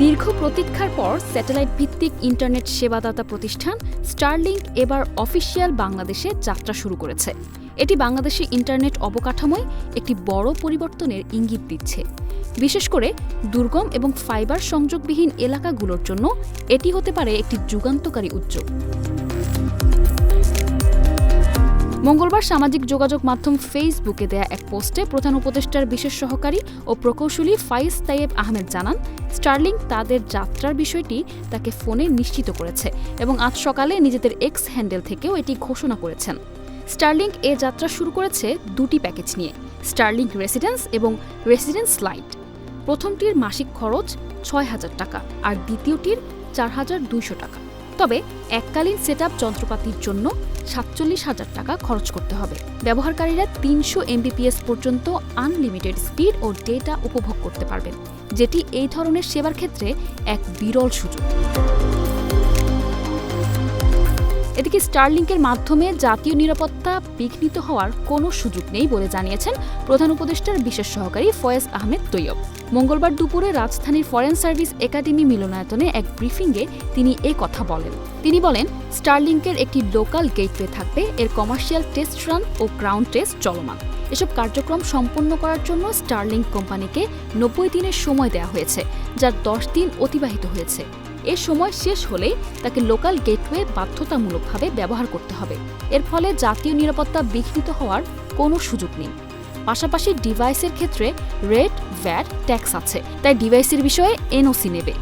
দীর্ঘ প্রতীক্ষার পর স্যাটেলাইট ভিত্তিক ইন্টারনেট সেবাদাতা প্রতিষ্ঠান স্টারলিংক এবার অফিসিয়াল বাংলাদেশে যাত্রা শুরু করেছে। এটি বাংলাদেশি ইন্টারনেট অবকাঠামোয় একটি বড় পরিবর্তনের ইঙ্গিত দিচ্ছে। বিশেষ করে দুর্গম এবং ফাইবার সংযোগবিহীন এলাকাগুলোর জন্য এটি হতে পারে একটি যুগান্তকারী উদ্যোগ। মঙ্গলবার সামাজিক যোগাযোগ মাধ্যম ফেসবুকে দেয়া এক পোস্টে প্রধান উপদেষ্টার বিশেষ সহকারী ও প্রকৌশলী ফাইজ তাইয়েব আহমেদ জানান, স্টার্লিং তাদের যাত্রার বিষয়টি তাকে ফোনে নিশ্চিত করেছে এবং আজ সকালে নিজেদের এক্স হ্যান্ডেল থেকেও এটি ঘোষণা করেছেন। স্টার্লিং এ যাত্রা শুরু করেছে দুটি প্যাকেজ নিয়ে, স্টার্লিং রেসিডেন্স এবং রেসিডেন্স লাইট। প্রথমটির মাসিক খরচ ছয় হাজার টাকা আর দ্বিতীয়টির চার হাজার দুইশো টাকা। তবে এককালীন সেট যন্ত্রপাতির জন্য সাতচল্লিশ হাজার টাকা খরচ করতে হবে। ব্যবহারকারীরা তিনশো এমবিপিএস পর্যন্ত আনলিমিটেড স্পিড ও ডেটা উপভোগ করতে পারবেন, যেটি এই ধরনের সেবার ক্ষেত্রে এক বিরল সুযোগ। এদিকে স্টারলিংকের মাধ্যমে জাতীয় নিরাপত্তা বিঘ্নিত হওয়ার কোনো সুযোগ নেই বলে জানিয়েছেন প্রধান উপদেষ্টার বিশেষ সহকারী ফয়েজ আহমেদ তৈয়ব। মঙ্গলবার দুপুরে রাজধানীর ফরেন সার্ভিস একাডেমি মিলনায়তনে এক ব্রিফিংয়ে তিনি এ কথা বলেন। তিনি বলেন, স্টারলিংকের একটি লোকাল গেটওয়ে থাকবে, এর কমার্শিয়াল টেস্ট রান ও গ্রাউন্ড টেস্ট চলমান। এসব কার্যক্রম সম্পন্ন করার জন্য স্টারলিংক কোম্পানিকে নব্বই দিনের সময় দেওয়া হয়েছে যার দশ দিন অতিবাহিত হয়েছে। এ সময় শেষ হলেই তাকে লোকাল গেটওয়ে বাধ্যতামূলকভাবে ব্যবহার করতে হবে। এর ফলে জাতীয় নিরাপত্তা বিঘ্নিত হওয়ার কোনো সুযোগ নেই। পাশাপাশি ডিভাইসের ক্ষেত্রে রেড, ভ্যাট, ট্যাক্স আছে, তাই ডিভাইসের বিষয়ে এনওসি নেবে।